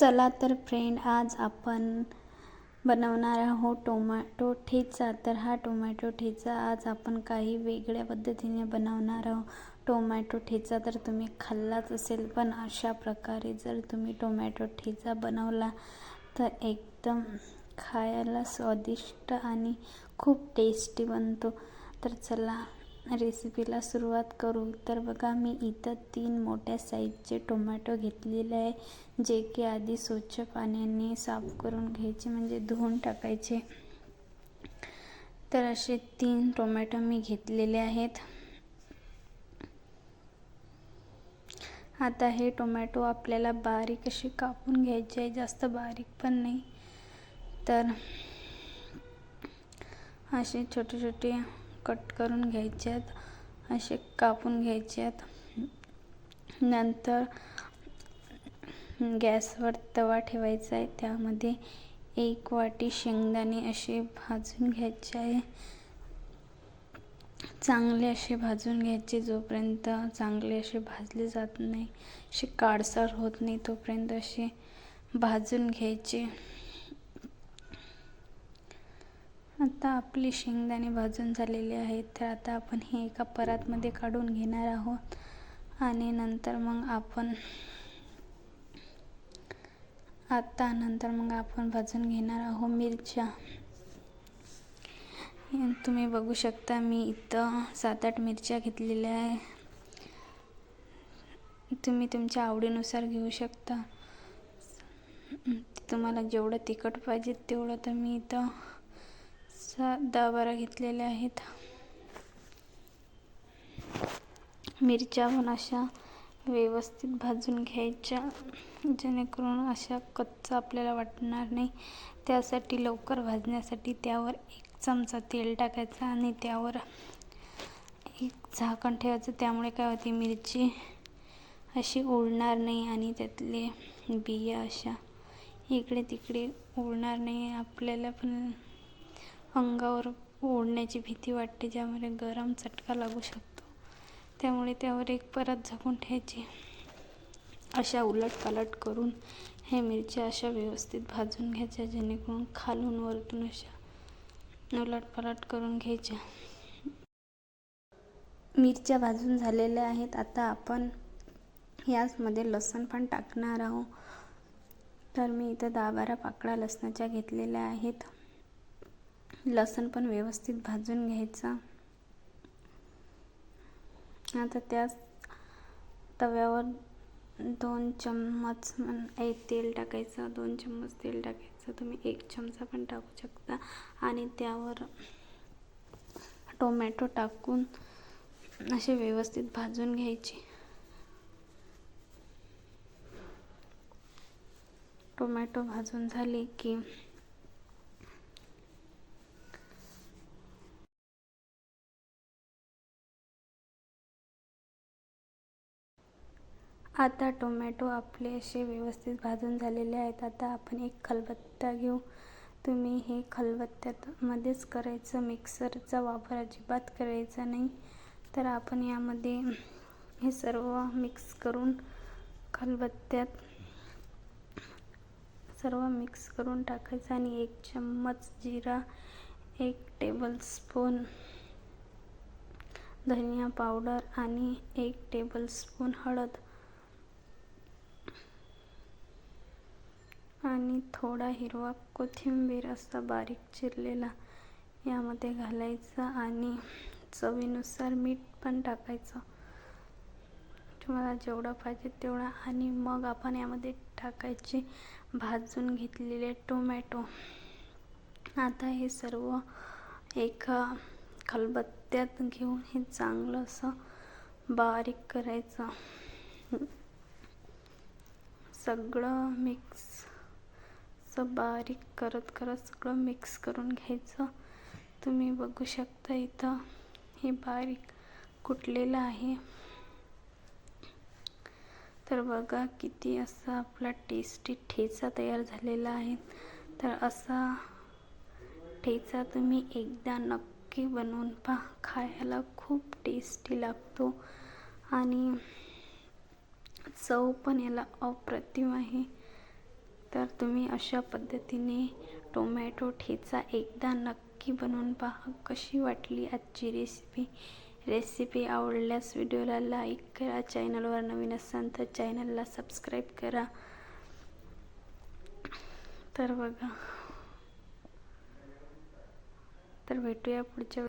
चला तर फ्रेंड आज आपण बनवणार आहोत टोमॅटो ठेचा. तर हा टोमॅटो ठेचा आज आपण काही वेगळ्या पद्धतीने बनवणार आहोत. टोमॅटो ठेचा तर तुम्ही खाल्लाच असेल पण अशा प्रकारे जर तुम्ही टोमॅटो ठेचा बनवला तर एकदम खायला स्वादिष्ट आणि खूप टेस्टी बनतो. तर चला रेसिपीला सुरुवात करू. तर बघा मी इथं तीन मोठ्या साईजचे टोमॅटो घेतलेले आहे जे की आधी स्वच्छ पाण्याने साफ करून घ्यायचे म्हणजे धुवून टाकायचे. तर असे तीन टोमॅटो मी घेतलेले आहेत. आता हे टोमॅटो आपल्याला बारीक असे कापून घ्यायचे आहे जास्त बारीक पण नाही. तर असे छोटे छोटे कट करून घ्यायचे आहेत असे कापून घ्यायचे आहेत नंतर गॅसवर तवा ठेवायचा आहे. त्यामध्ये एक वाटी शेंगदाणे असे भाजून घ्यायचे आहे. चांगले असे भाजून घ्यायचे जोपर्यंत चांगले असे भाजले जात नाही असे काळसर होत नाही तोपर्यंत असे भाजून घ्यायचे. आता आपले शेंगदाणे भाजून झालेले आहेत तर आता आपण हे एका परातमध्ये काढून घेणार आहोत. आणि नंतर मग आपण आता नंतर मग आपण भाजून घेणार आहोत मिरच्या. तुम्ही बघू शकता मी इथं सात आठ मिरच्या घेतलेल्या आहे. तुम्ही तुमच्या आवडीनुसार घेऊ शकता. तुम्हाला जेवढं तिखट पाहिजे तेवढं तर मी इथं सा दहा बारा घेतलेल्या आहेत. मिरच्या पण अशा व्यवस्थित भाजून घ्यायच्या जेणेकरून अशा कच्चा आपल्याला वाटणार नाही. त्यासाठी लवकर भाजण्यासाठी त्यावर एक चमचा तेल टाकायचा आणि त्यावर एक झाकण ठेवायचं. त्यामुळे काय होते मिरची अशी उडणार नाही आणि त्यातले बिया अशा इकडे तिकडे उडणार नाही. आपल्याला पण अंगावर ओढण्याची भीती वाटते ज्यामुळे गरम चटका लागू शकतो. त्यामुळे त्यावर एक परत झाकून ठेवायची. अशा उलटपालट करून हे मिरच्या अशा व्यवस्थित भाजून घ्यायच्या जेणेकरून खालून वरतून अशा उलटपालट करून घ्यायच्या. मिरच्या भाजून झालेल्या आहेत. आता आपण याचमध्ये लसण पण टाकणार आहोत. तर मी इथं दहा बारा पाकळ्या लसणाच्या घेतलेल्या आहेत. लसूण पण व्यवस्थित भाजून घ्यायचा. आता त्याच तव्यावर दोन चम्मच एक तेल टाकायचं दोन चम्मच तेल टाकायचं. तुम्ही एक चमचा पण टाकू शकता. आणि त्यावर टोमॅटो टाकून असे व्यवस्थित भाजून घ्यायचे. टोमॅटो भाजून झाले की आता टोमॅटो आपले असे व्यवस्थित भाजून झालेले आहेत. आता आपण एक खलबत्ता घेऊ. तुम्ही हे खलबत्त्यात मध्येच करायचं. मिक्सरचा वापर अजिबात करायचा नाही. तर आपण यामध्ये हे सर्व मिक्स करून खलबत्त्यात सर्व मिक्स करून टाकायचं आणि एक चम्मच जिरा एक टेबलस्पून धनिया पावडर आणि एक टेबलस्पून हळद आणि थोडा हिरवा कोथिंबीर असा बारीक चिरलेला यामध्ये घालायचा आणि चवीनुसार मीठ पण टाकायचं. तुम्हाला जेवढं पाहिजे तेवढा. आणि मग आपण यामध्ये टाकायचे भाजून घेतलेले टोमॅटो. आता हे सर्व एका खलबत्त्यात घेऊन हे चांगलं असं बारीक करायचं. सगळं मिक्स असं बारीक करत करत सगळं मिक्स करून घ्यायचं. तुम्ही बघू शकता इथं हे बारीक कुटलेलं आहे. तर बघा किती असा आपला टेस्टी ठेचा तयार झालेला आहे. तर असा ठेचा तुम्ही एकदा नक्की बनवून पहा. खायला खूप टेस्टी लागतो. आणि चव पण याला अप्रतिम आहे. तर तुम्ही अशा पद्धतीने टोमॅटो ठेचा एकदा नक्की बनवून पहा. कशी वाटली आजची रेसिपी रेसिपी आवडल्यास व्हिडिओला लाईक करा. चॅनलवर नवीन असाल तर चॅनलला सबस्क्राईब करा. तर बघा. तर भेटूया पुढच्या